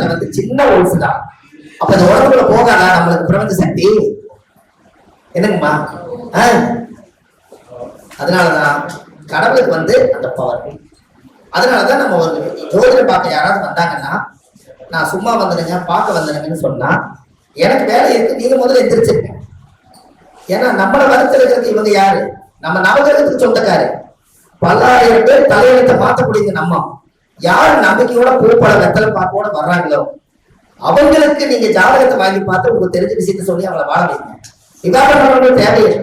உலகத்துல வந்து சின்ன ஹோல்ஸ் தான் அப்ப அந்த உடம்புல போகாதா நம்மளுக்கு பிரபஞ்ச சக்தி? என்னங்கம்மா? அதனாலதான் கடவுளுக்கு வந்து அந்த பவர் அதனாலதான் நம்ம ஒரு ஜோதிடம் பார்க்க யாராவது வந்தாங்கன்னா நான் சும்மா வந்துடுங்க பார்க்க வந்துடுங்கன்னு சொன்னா எனக்கு வேலை இருக்கு நீங்க முதல்ல எந்திரிச்சிருங்க. ஏன்னா நம்மள வறுத்தெடுக்கிறது இவங்க யாரு? நம்ம நவகிரகத்துக்கு சொந்தக்காரு. பல்லாயிரம் பேர் தலையெழுத்தை மாத்தக்கூடியது நம்ம. யார் நம்பிக்கையோட பூப்பட வெத்தலை பார்ப்போட வர்றாங்களோ அவங்களுக்கு நீங்க ஜாதகத்தை வாங்கி பார்த்து உங்களுக்கு தெரிஞ்ச விஷயத்த சொல்லி அவளை வாழ வைங்க. விவாதம் தேவையில்லை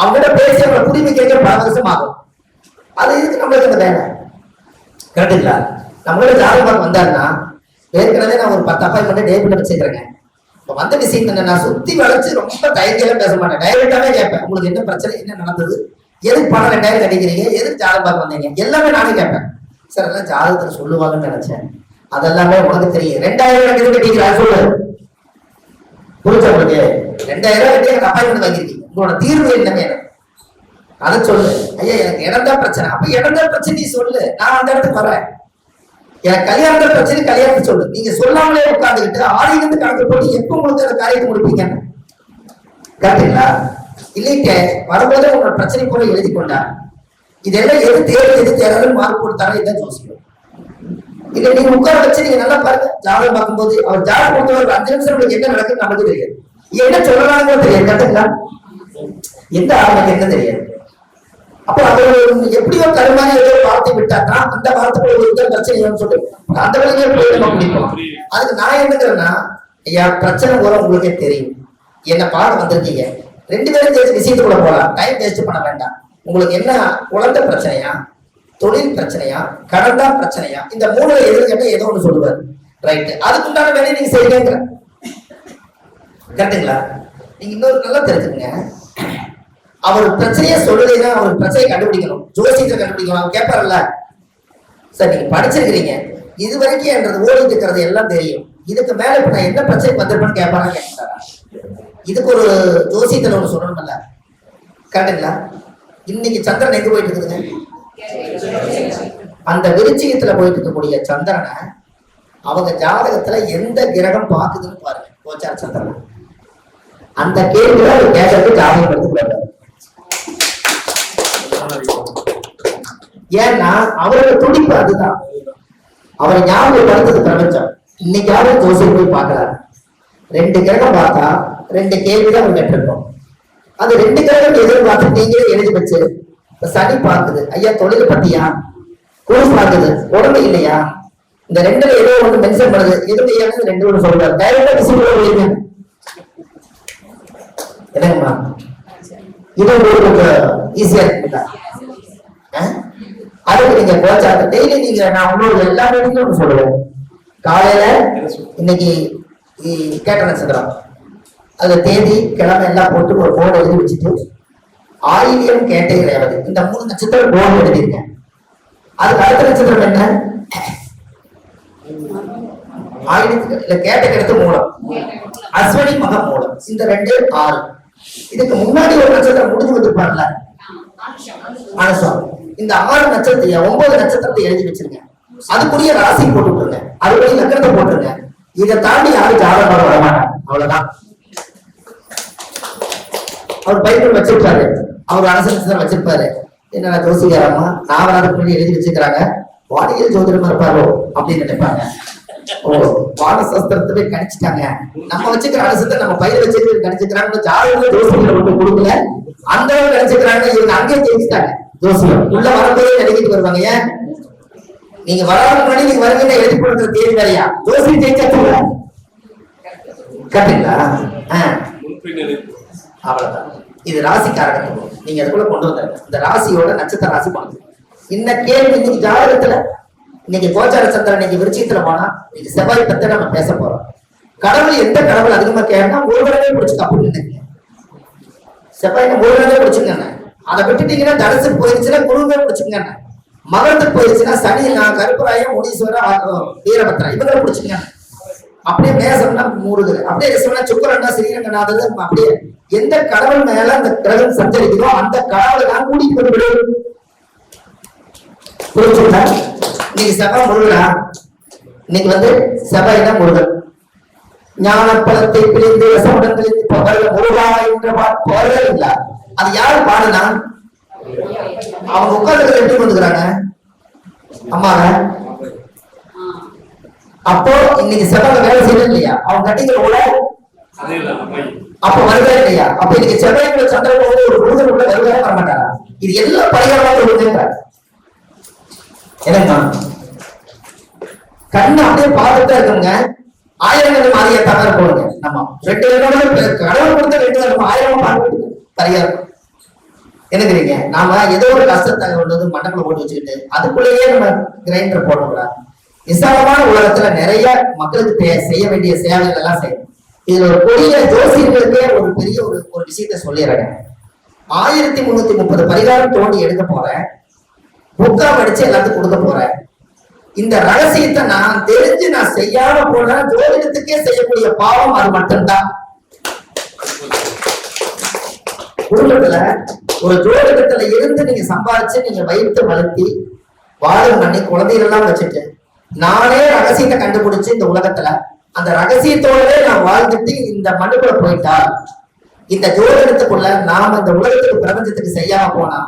அவங்ககிட்ட பேசி அவங்களை புரிமை கேட்க பல வருஷம் ஆகும். அது இதுக்கு நம்மளுக்கு அந்த வேலை? கரெக்டுங்களா நம்மளோட ஜாதகம் வந்தாருன்னா ஏற்கனவே நான் ஒரு பத்து அப்பாயின்மெண்ட் டே பண்ணி வச்சுக்கிறேங்க இப்ப வந்த விஷயம் என்ன நான் சுத்தி வளைச்சு ரொம்ப தைரியமா பேச மாட்டேன். டைரக்டாவே கேட்பேன். உங்களுக்கு என்ன பிரச்சனை என்ன நடந்தது? எதுக்கு பணம் ரெண்டாயிரம் கிடைக்கிறீங்க எதுக்கு ஜாதகம் பார்க்க வந்தீங்க? எல்லாமே நானே கேட்பேன். சார் எல்லாம் ஜாதகத்துல சொல்லுவாங்கன்னு நினைச்சேன். அதெல்லாமே உனக்கு தெரியும். ரெண்டாயிரம் ரூபாய் கட்டிக்கிறா சொல்லு. புரிஞ்ச உங்களுக்கு? ரெண்டாயிரம் கட்டி எனக்கு அப்பாயின்மெண்ட் வாங்கிருக்கீங்க உங்களோட தீர்வு என்ன வேணும் அதை சொல்லு. ஐயா எனக்கு இடம் தான் பிரச்சனை. அப்ப இடம் தான் பிரச்சனை நீ சொல்லு. நான் அந்த இடத்துக்கு வரேன் எனக்கு கல்யாணம் பிரச்சனை கல்யாணத்தை சொல்லு. நீங்க சொல்லாமலே உட்காந்துக்கிட்டு ஆலயத்து கணக்கு போட்டு எப்ப உங்களுக்கு அந்த காரியத்தை முடிப்பீங்க? கரெக்டுங்களா இல்லைங்க. வரும்போது உங்களோட பிரச்சனை போல எழுதி கொண்டா இதெல்லாம் எது தேவை எது தேவைன்னு மார்க் கொடுத்தாங்க இதான் யோசிக்கும் இதை நீங்க உட்கார வச்சு நீங்க நல்லா பாருங்க. ஜாதகம் பார்க்கும்போது அவர் ஜாதகம் கொடுத்த ஒரு அஞ்சு நிமிஷம் உங்களுக்கு என்ன நடக்குன்னு நமக்கு தெரியாது. என்ன சொல்றாங்க தெரியாது. கரெக்டுங்களா? எந்த ஆளுக்கு என்ன தெரியாது? அப்ப அவர் எப்படியோ கருமாரி ஏதோ வார்த்தை விட்டாருன்னா அந்த வார்த்தைக்குள்ள ஒரு இதான் பிரச்சனை இல்லைன்னு சொல்லி அந்த வழியே போய் நம்ம முடிப்போம் அதுக்கு நான் என்னங்கிறேன்னா ஐயா பிரச்சனை கூட உங்களுக்கே தெரியும். என்ன பாடம் வந்திருக்கீங்க. ரெண்டு பேரும் சேர்த்து விஷயத்துக்குள்ள போலாம். டைம் வேஸ்ட் பண்ண வேண்டாம். உங்களுக்கு என்ன குழந்தை பிரச்சனையா? தொழில் பிரச்சனையா? கடன் தான் பிரச்சனையா? இந்த மூணு எதிர்கிட்ட கேட்டா ஏதோ ஒண்ணு சொல்லுவார். ரைட்டு அதுக்குண்டான வேலையை நீங்க செய்யுங்கிற கரெக்டுங்களா? நீங்க இன்னொரு நல்லா தெரிஞ்சுக்கங்க. அவர் பிரச்சனையை சொல்லலைன்னா அவர் பிரச்சனையை கண்டுபிடிக்கணும். ஜோசியத்தை கண்டுபிடிக்கணும். அவர் கேட்பார்ல. சார் நீங்க படிச்சிருக்கிறீங்க. இது வரைக்கும் என்றது ஓடிட்டு இருக்கிறது எல்லாம் தெரியும். இதுக்கு மேல இப்ப நான் என்ன பிரச்சனை வந்திருப்பேன்னு கேட்பாரா? கேட்டாரா இதுக்கு ஒரு ஜோசியத்தில் ஒன்று சொல்லணும்ல. கரெக்டுங்களா? இன்னைக்கு சந்திரன் எங்க போயிட்டு இருக்குதுங்க? அந்த விருச்சிகத்துல போயிட்டு இருக்கக்கூடிய சந்திரனை அவங்க ஜாதகத்துல எந்த கிரகம் பாக்குதுன்னு பாருங்க கோச்சார சந்திரன். அந்த கேள்வியில அவர் கேட்கறதுக்கு ஜாதகம் எடுத்துக்கிறாரு ஏன்னா அவரோட துடிப்பு அதுதான். அவரை ஞாபகப்படுத்தது பிரபஞ்சம். இன்னைக்காவது ஜோசியம் போய் பார்க்கறாரு. ரெண்டு கிரகம் பார்த்தா ரெண்டு கேள்விதான் அவர் கேட்டிருக்கோம். அது ரெண்டு கிரகம் எதிர்பார்த்து நீங்களே எழுதி வச்சு சனி பார்க்குது ஐயா தொழில் பத்தியா? குரு பார்க்குது உடம்பு இல்லையா? இந்த ரெண்டுல ஏதோ ஒண்ணு மென்ஷன் பண்ணுது. எது இல்லையான்னு ரெண்டு ஒண்ணு சொல்றாரு டைரக்டா விஷயம் என்னங்கம்மா? இது உங்களுக்கு ஈஸியா இருக்குதா? அதுக்கு நீங்க கோச்சாக்கு டெய்லி நீங்க நான் உங்களோட எல்லா மீட்டிங்கும் ஒன்று சொல்லுவேன். காலையில இன்னைக்கு கேட்ட நட்சத்திரம் அந்த தேதி கிழமை எல்லாம் போட்டு ஒரு போர்டு எழுதி வச்சுட்டு ஆயிரம் கேட்டை கிடையாது. இந்த மூணு நட்சத்திரம் போர்டு எழுதியிருக்கேன். அதுக்கு அடுத்த நட்சத்திரம் என்ன? ஆயிரத்துக்கு இல்ல கேட்டை மூலம். அஸ்வனி மகம் மூலம். இந்த ரெண்டு ஆறு. இதுக்கு முன்னாடி ஒரு நட்சத்திரம் முடிஞ்சு வந்திருப்பார்ல? அனுசம் இந்த ஆறு நட்சத்திரம் ஒன்பது நட்சத்திரத்தை எழுதி வச்சிருங்க அதுக்குரிய ராசி போட்டு விட்டுருங்க அதுக்குரிய நக்கரத்தை போட்டுருங்க. இதை தாண்டி யாரும் ஜாதகம் பார்க்க வர மாட்டாங்க. அவ்வளவுதான். அவர் பைபிள் வச்சிருப்பாரு. அவர் அரசு வச்சிருப்பாரு. என்ன ஜோசிக்காரமா நாவலாவது பண்ணி எழுதி வச்சிருக்கிறாங்க. வானியல் ஜோதிடமா இருப்பாரோ அப்படின்னு நினைப்பாங்க. ஓ வானசஸ்திரத்தை கணிச்சிட்டாங்க. நம்ம வச்சுக்கிற அரசத்தை நம்ம பயிர் வச்சுட்டு கணிச்சுக்கிறாங்க ஜாதகம் ஜோசியங்களை மட்டும் கொடுக்கல. அந்த அளவு நினைச்சுக்கிறாங்க இவங்க அங்கேயே ஜெயிச்சிட்டாங்க. ஜோசியம் உள்ள வரப்போதே நினைக்கிட்டு வருவாங்க. ஏன்? நீங்க வராத முன்னாடி நீங்க வருவீங்க எழுதி கொடுக்குற தேதி வேறையா? ஜோசியம் ஜெயிச்சா கரெக்டுங்களா ஆஹ் அவ்வளவுதான். இது ராசி நீங்க அதுக்குள்ள கொண்டு வந்துருங்க. இந்த ராசியோட நட்சத்திர ராசி பண்ணுங்க இந்த கேள்வி இன்னைக்கு ஜாதகத்துல இன்னைக்கு கோச்சார சந்திரன் இன்னைக்கு விருச்சியத்துல போனா இன்னைக்கு செவ்வாய் பத்தி நம்ம பேச போறோம். கடவுள் எந்த கடவுள் அதிகமா கேட்டா ஒரு கடவுளே பிடிச்சிக்க அப்படின்னு நினைக்கிறேன். செவ்வாய் ஒரு கடவுளே பிடிச்சுங்க அதை விட்டுட்டீங்கன்னா தனுசுக்கு போயிருச்சுன்னா குருவே பிடிச்சுங்க மகரத்துக்கு போயிருச்சுன்னா சனி நான் கருப்பராயம் முனீஸ்வரர் வீரபத்ரா இவங்களை பிடிச்சுங்க அப்படியே மேசம்னா மூடுது அப்படியே சொன்னா சுக்கரன்னா ஸ்ரீரங்கநாதர் அப்படியே எந்த கடவுள் மேல அந்த கிரகம் சஞ்சரிக்குதோ அந்த கடவுளை தான் கூட்டிட்டு போய் விடு. புரிஞ்சுங்களா நீங்க செவ்வாய் முருகனா? இன்னைக்கு வந்து செவ்வாய்னா முருகன்? ஞானப்பழத்தை பிழிந்து ரசமுடன் தெளிந்து பவர்கள் முருகா என்ற பாட்டு இல்ல. அது யாரு பாடுனா? அவங்க உட்கார்ந்து எப்படி வந்துக்கிறாங்க. அம்மாங்க அப்போ இன்னைக்கு செவ்வாய் வேலை செய்யணும் இல்லையா? அவங்க கட்டிக்கிற கூட அப்ப வருதா இல்லையா? அப்ப இன்னைக்கு செவ்வாய்க்குள்ள சந்திரன் வந்து ஒரு முருகன் உள்ள வருவதே வர மாட்டாரா? இது எல்லாம் பரிகாரமாக விடுங்க என்னங்க கண்ணு அப்படியே பார்த்துட்டா இருக்குங்க ஆயிரம் கண்ணு மாறிய தவிர போடுங்க. நம்ம ரெண்டு கண்ணோட கடவுள் கொடுத்த ரெண்டு கண்ணு ஆயிரம் பார்க்க பரிகாரம். என்னங்கிறீங்க நாம ஏதோ ஒரு கஷ்டத்தை கொண்டு வந்து மண்டக்குள்ள போட்டு வச்சுக்கிட்டு அதுக்குள்ளேயே நம்ம கிரைண்டர் போடக்கூடாது. விசாலமான உலகத்துல நிறைய மக்களுக்கு செய்ய வேண்டிய சேவைகள் எல்லாம் செய்யணும். இதுல ஒரு பெரிய ஜோசியர்களுக்கே ஒரு பெரிய ஒரு ஒரு விஷயத்த சொல்லிடுறேன். ஆயிரத்தி முன்னூத்தி முப்பது பரிகாரம் தோண்டி எடுக்க போறேன். புக்கா படிச்சு எல்லாத்துக்கும் கொடுக்க போறேன். இந்த ரகசியத்தை நான் தெரிஞ்சு நான் செய்யாம போனா ஜோதிடத்துக்கே செய்யக்கூடிய பாவம் அது மட்டும்தான். குடும்பத்துல ஒரு ஜோதிடத்துல இருந்து நீங்க சம்பாதிச்சு நீங்க வயிற்று வளர்த்தி வாழும் பண்ணி குழந்தைகள் எல்லாம் வச்சுட்டு நானே ரகசியத்தை கண்டுபிடிச்சு இந்த உலகத்துல அந்த ரகசியத்தோடவே நான் வாழ்ந்துட்டு இந்த மண்ணுக்குள்ள போயிட்டா இந்த ஜோதிடத்துக்குள்ள நாம இந்த உலகத்துக்கு பிரபஞ்சத்துக்கு செய்யாம போனா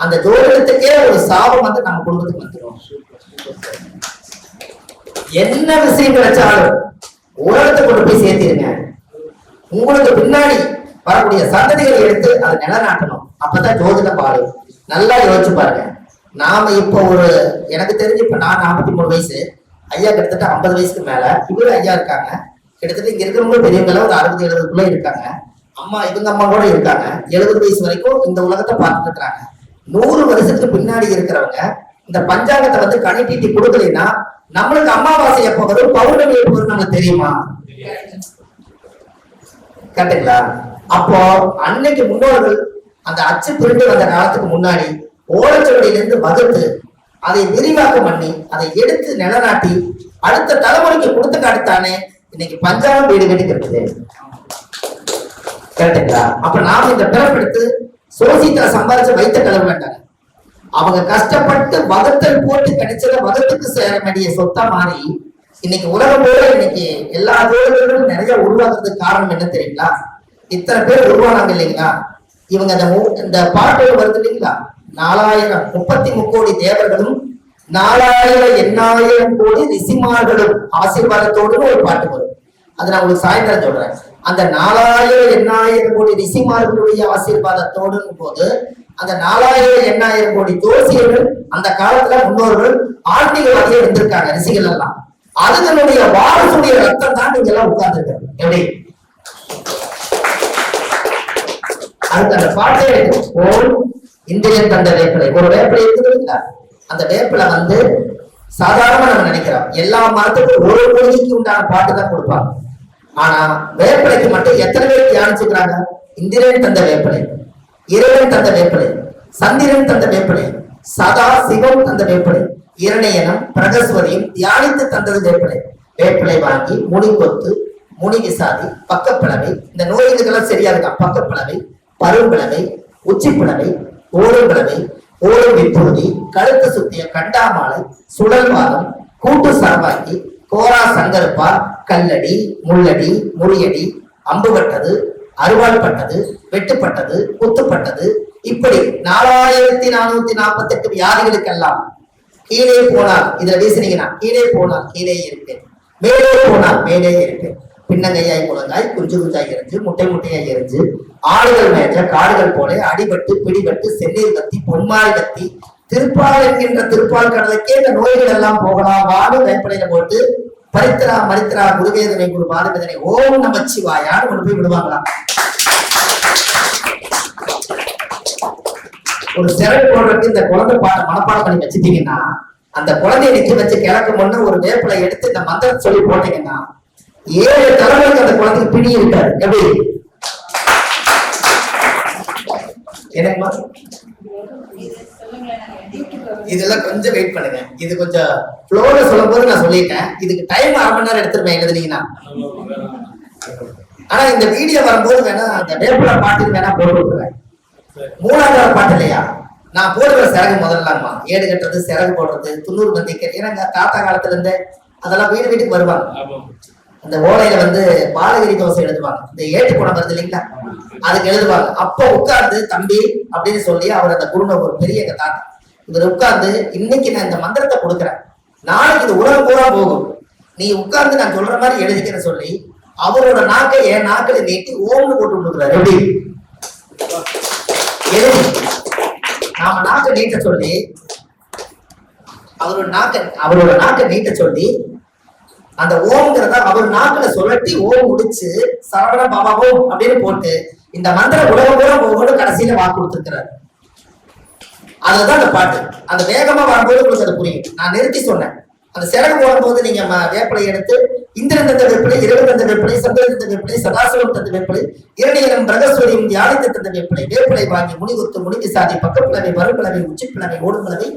அந்த ஜோதிடத்துக்கே ஒரு சாபம் வந்து நம்ம குடும்பத்துக்கு வந்துடும் என்ன விஷயம் கிடைச்சாலும் உலகத்தை கொண்டு போய் சேர்த்திருங்க. உங்களுக்கு பின்னாடி வரக்கூடிய சந்ததிகளை எடுத்து அதை நிலநாட்டணும். அப்பதான் ஜோதிடம் பாடும் நல்லா யோசிச்சு பாருங்க. நாம இப்போ ஒரு எனக்கு தெரிஞ்சு இப்ப நான் நாற்பத்தி மூணு வயசு. ஐயா கிட்டத்தட்ட ஐம்பது வயசுக்கு மேல இவரும் ஐயா இருக்காங்க. கிட்டத்தட்ட இங்க இருக்கிறவங்க பெரியவங்க ஒரு அறுபது எழுபதுக்குள்ள இருக்காங்க. அம்மா இவங்க அம்மா கூட இருக்காங்க. எழுபது வயசு வரைக்கும் இந்த உலகத்தை பார்த்துட்டு இருக்காங்க. நூறு வருஷத்துக்கு பின்னாடி இருக்கிறவங்க இந்த பஞ்சாங்கத்தை வந்து கணக்கீட்டி கொடுக்கலைன்னா நம்மளுக்கு அமாவாசை எப்ப வரும்? பௌர்ணமி எப்ப வரும் நமக்கு தெரியுமா? கரெக்டுங்களா அப்போ அன்னைக்கு முன்னோர்கள் அந்த அச்சு திருட்டு வந்த காலத்துக்கு முன்னாடி ஓலச்சுவடியிலிருந்து வகுத்து அதை விரிவாக்கம் பண்ணி அதை எடுத்து நிலநாட்டி அடுத்த தலைமுறைக்கு கொடுத்து காட்டுத்தானே இன்னைக்கு பஞ்சாபம் வீடு வீடு இருக்குது கரெக்டுங்களா அப்ப நாம இந்த பிறப்பெடுத்து சோசியத்துல சம்பாதிச்சு வைத்த கலவு வேண்டாங்க அவங்க கஷ்டப்பட்டு வகுத்தல் போட்டு கிடைச்சத மதத்துக்கு சேர வேண்டிய சொத்தா மாறி இன்னைக்கு உலகம் போல இன்னைக்கு எல்லா தொழில்களும் நிறைய உருவாக்குறதுக்கு காரணம் என்ன தெரியுங்களா? இத்தனை பேர் உருவானாங்க இல்லைங்களா? இவங்க இந்த இந்த பாட்டு வருது இல்லைங்களா? நாலாயிரம் முப்பத்தி முக்கோடி தேவர்களும் நாலாயிரம் எண்ணாயிரம் கோடி ரிசிமார்களும் ஆசீர்வாதத்தோடு ஒரு பாட்டு வரும். அது நான் உங்களுக்கு சாயந்தரம் சொல்றேன். அந்த நாலாயிரம் எண்ணாயிரம் கோடி ரிசிமார்களுடைய ஆசீர்வாதத்தோடு போது அந்த நாலாயிரம் எண்ணாயிரம் கோடி ஜோசியர்கள் அந்த காலத்துல முன்னோர்கள் ஆன்மீகவாதியா இருந்திருக்காங்க ரிசிகள் எல்லாம் அதுகளுடைய வாரசுடைய ரத்தம் தான் நீங்க எல்லாம் உட்கார்ந்துருக்காங்க எப்படி? அதுக்கு அந்த பாட்டே ஓம் இந்திரியன் தந்த வேப்பிலை? ஒரு வேப்பிலை இருக்குதுங்களா அந்த வேப்பிலை வந்து சாதாரணமா நம்ம நினைக்கிறோம். எல்லா மரத்துக்கும் ஒரு மூலிகைக்கு உண்டான பாட்டு தான் கொடுப்பாங்க. ஆனா வேப்பிலைக்கு மட்டும் எத்தனை பேர் தியானிச்சுக்கிறாங்க இந்திரன் தந்த வேப்பிலை இறைவன் தந்த வேப்பிலை சந்திரன் தந்த வேப்பிலை சதா சிவம் தந்த வேப்பிலை இரணையனம் பிரகஸ்வரியும் தியானித்து தந்தது வேப்பிலை. வேப்பிலை வாங்கி முனி கொத்து முனி விசாதி பக்கப்பிளவை. இந்த நோய்களுக்கெல்லாம் சரியா இருக்கா? பக்கப்பிளவை பரும்பிளவை உச்சிப்பிளவை ஓடும்பிளவை ஓடும் விற்பூதி கழுத்து சுத்திய கண்டாமாலை சுழல்வாதம் கூட்டு சார்பாக்கி கோரா சங்கருப்பா கல்லடி முள்ளடி முறியடி அம்புபட்டது அறுவாள் பட்டது வெட்டுப்பட்டது குத்துப்பட்டது இப்படி நாலாயிரத்தி நானூத்தி நாற்பத்தி எட்டு வியாதிகளுக்கெல்லாம் கீழே போனால் இதுல வீசினீங்கன்னா கீழே போனால் கீழே இருப்பேன் மேலே போனால் மேலே இருப்பேன் பின்னங்கையாய் முழங்காய் குஞ்சு குஞ்சாய் எரிஞ்சு முட்டை முட்டையாய் எரிஞ்சு ஆடுகள் மேய்ச்ச காடுகள் போல அடிபட்டு பிடிபட்டு செந்நீர் கத்தி பொன்மாய் கத்தி திருப்பால் என்கின்ற திருப்பால் கடலுக்கே இந்த நோய்கள் எல்லாம் போகலாம். வாடு வேப்படையில போட்டு பரித்திரா மரித்திரா குருவேதனை குரு பாரவேதனை ஓம் நமச்சிவாயான்னு கொண்டு போய் விடுவாங்களாம். ஒரு சிறை போடுறதுக்கு இந்த குழந்தை பாட மனப்பாடம் பண்ணி வச்சுட்டீங்கன்னா அந்த குழந்தைய நிக்க வச்சு கிழக்கு முன்ன ஒரு வேப்பிலை எடுத்து இந்த மந்திரம் சொல்லி போட்டீங்கன்னா ஏழு தலைமுறைக்கு அந்த குழந்தைக்கு பிடி இருக்காரு எப்படி? எனக்குமா இதெல்லாம் கொஞ்சம் வெயிட் பண்ணுங்க. இது கொஞ்சம் ஃப்ளோல சொல்லும் போது நான் சொல்லிட்டேன். இதுக்கு டைம் அரை மணி நேரம் எடுத்துருப்பேன் எழுதுனீங்கன்னா. ஆனா இந்த வீடியோ வரும்போது வேணா அந்த வேப்பிலை பாட்டுக்கு வேணா போட்டு விட்டுருவேன். மூணாவது பாட்டு இல்லையா? நான் போடுற சிறகு முதல்லாமா ஏடு கட்டுறது சிறகு போடுறது துண்ணூறு பந்திக்கிறது ஏன்னா தாத்தா காலத்துல இருந்து அதெல்லாம் வீடு வீட்டுக்கு வருவாங்க. அந்த ஓலையில வந்து பாலகிரி தோசை எழுதுவாங்க. இந்த ஏட்டுக்குணம் வருது இல்லைங்களா? அதுக்கு எழுதுவாங்க. அப்ப உட்கார்ந்து தம்பி அப்படின்னு சொல்லி அவர் அந்த குருனை ஒரு பெரிய தாத்தா. இவர் உட்கார்ந்து இன்னைக்கு நான் இந்த மந்திரத்தை கொடுக்குறேன். நாளைக்கு இது உலகம் பூரா போகும். நீ உட்கார்ந்து நான் சொல்ற மாதிரி எழுதிக்கிறேன் சொல்லி அவரோட நாக்கை என் நாக்கில நீட்டி ஓம்னு போட்டு கொடுக்குறாரு. எப்படி? எழுதி. நாம நாக்க நீட்ட சொல்லி அவரோட நாக்கை அவரோட நாக்க நீட்ட சொல்லி அந்த ஓம்ங்கிறத அவர் நாக்குல சுழட்டி ஓம் முடிச்சு சரவண பாபா ஓம் அப்படின்னு போட்டு இந்த மந்திர உலக கூட ஒவ்வொரு கடைசியில வாக்கு கொடுத்துருக்கிறார். அதுதான் அந்த பாட்டு. அந்த வேகமா வரும்போது உங்களுக்கு அது புரியும். நான் நிறுத்தி சொன்னேன். அந்த சிறகு போடும்போது நீங்க வேப்பிலை எடுத்து இந்திரன் தந்த வேப்பிலை இரவு தந்த வேப்பிலை சந்திரன் தந்த வேப்பிலை சதாசிவம் தந்த வேப்பிலை இரணியனம் பிரகஸ்வரியும் தியானித்து தந்த வேப்பிலை வேப்பிலை வாங்கி முனிகுத்து முடிக்கு சாதி பக்கப்பிளவை வரும்பிளவை உச்சிப்பிளவை ஓடும்பிளவை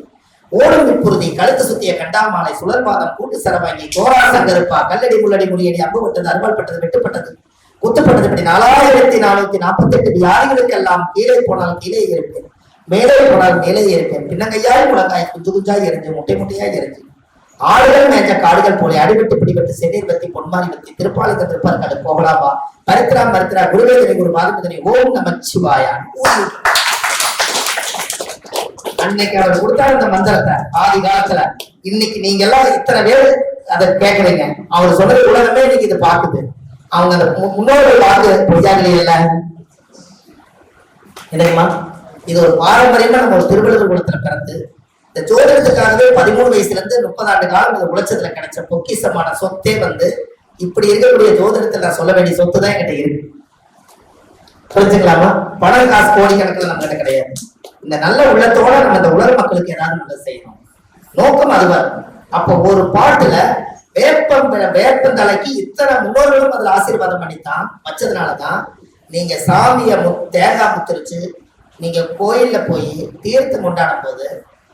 ஓடும் விப்புறுதி கழுத்து சுத்திய கண்டாமாலை சுழற்பாதம் கூட்டு சரவாங்கி கோராசம் கருப்பா கல்லடி முள்ளடி முறியடி அம்பு விட்டது அருவாள் பட்டது வெட்டுப்பட்டது குத்துப்பட்டது இப்படி நாலாயிரத்தி நானூத்தி நாற்பத்தி எட்டு வியாதிகளுக்கெல்லாம் கீழே போனால் கீழே இருப்பேன். மேலே போனால் மேலே இருப்பேன். பின்னங்கையாய் முழங்காய் குஞ்சு குஞ்சாய் எரிஞ்சு முட்டை முட்டையாய் எரிஞ்சு. ஆடுகள் மேய்ஞ்ச காடுகள் போல அடிபட்டு பிடிபட்டு சென்னீர் பத்தி பொன்மாரி பத்தி திருப்பாலுக்கு திருப்பார்காடு போகலாமா பரித்ரா மரித்ரா குருவேதனை குரு மாதபதனை ஓம் நம அன்னைக்கு அவர் கொடுத்தாரு அந்த மந்திரத்தை ஆதி காலத்துல. இன்னைக்கு நீங்க எல்லாம் இத்தனை பேர் அதை கேட்கறீங்க. அவர் சொன்னது உலகமே இன்னைக்கு இதை பாக்குது அவங்க அந்த மு- முன்னோர்கள் பார்த்து பொய்யாகலே இல்ல. என்னைக்குமா? இது ஒரு பாரம்பரியமா நம்ம ஒரு திருவள்ளுவர் குலத்துல பிறந்து இந்த ஜோதிடத்துக்காகவே பதிமூணு வயசுல இருந்து முப்பது ஆண்டு காலம் இந்த உழைச்சதுல கிடைச்ச பொக்கிஷமான சொத்தே வந்து இப்படி இருக்கக்கூடிய ஜோதிடத்துல நான் சொல்ல வேண்டிய சொத்து தான் என்கிட்ட இருக்கு. புரிஞ்சுக்கலாமா? பணம் காசு கோடிக்கணக்கில் நம்ம கிட்ட கிடையாது. இந்த நல்ல உள்ளத்தோட நம்ம இந்த உலக மக்களுக்கு ஏதாவது நல்லது செய்யணும். நோக்கம் அதுவா இருக்கும். அப்போ ஒரு பாட்டுல வேப்பம் வேப்பந்தலைக்கு இத்தனை முன்னோர்களும் அதுல ஆசீர்வாதம் பண்ணித்தான் வச்சதுனாலதான் நீங்க சாமிய மு தேங்காய் முத்திரிச்சு நீங்க கோயில்ல போய் தீர்த்தம் கொண்டாடும் போது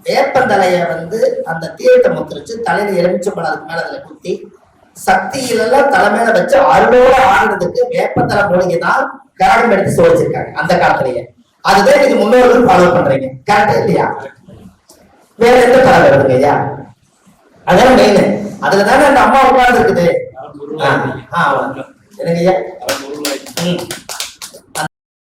வேப்பந்தலைய வந்து அந்த தீர்த்தம் முத்திரிச்சு தலையில எலுமிச்சம்பழம் அதுக்கு மேல அதுல குத்தி சக்தியிலெல்லாம் தலைமையில வச்சு அருளோட ஆடுறதுக்கு வேப்பந்தலை மூலிகை தான் கரகம் எடுத்து சோதிச்சிருக்காங்க அந்த காலத்திலேயே. அதுதான் நீங்க முன்னோர்கள் ஃபாலோ பண்றீங்க. கரெக்டா இல்லையா? வேற எந்த படம் வருதுங்க ஐயா? அதான் மெயின் அதுல தானே அந்த அம்மா உட்கார்ந்து இருக்குது. ஆ, ஆ. என்னங்க ஐயா?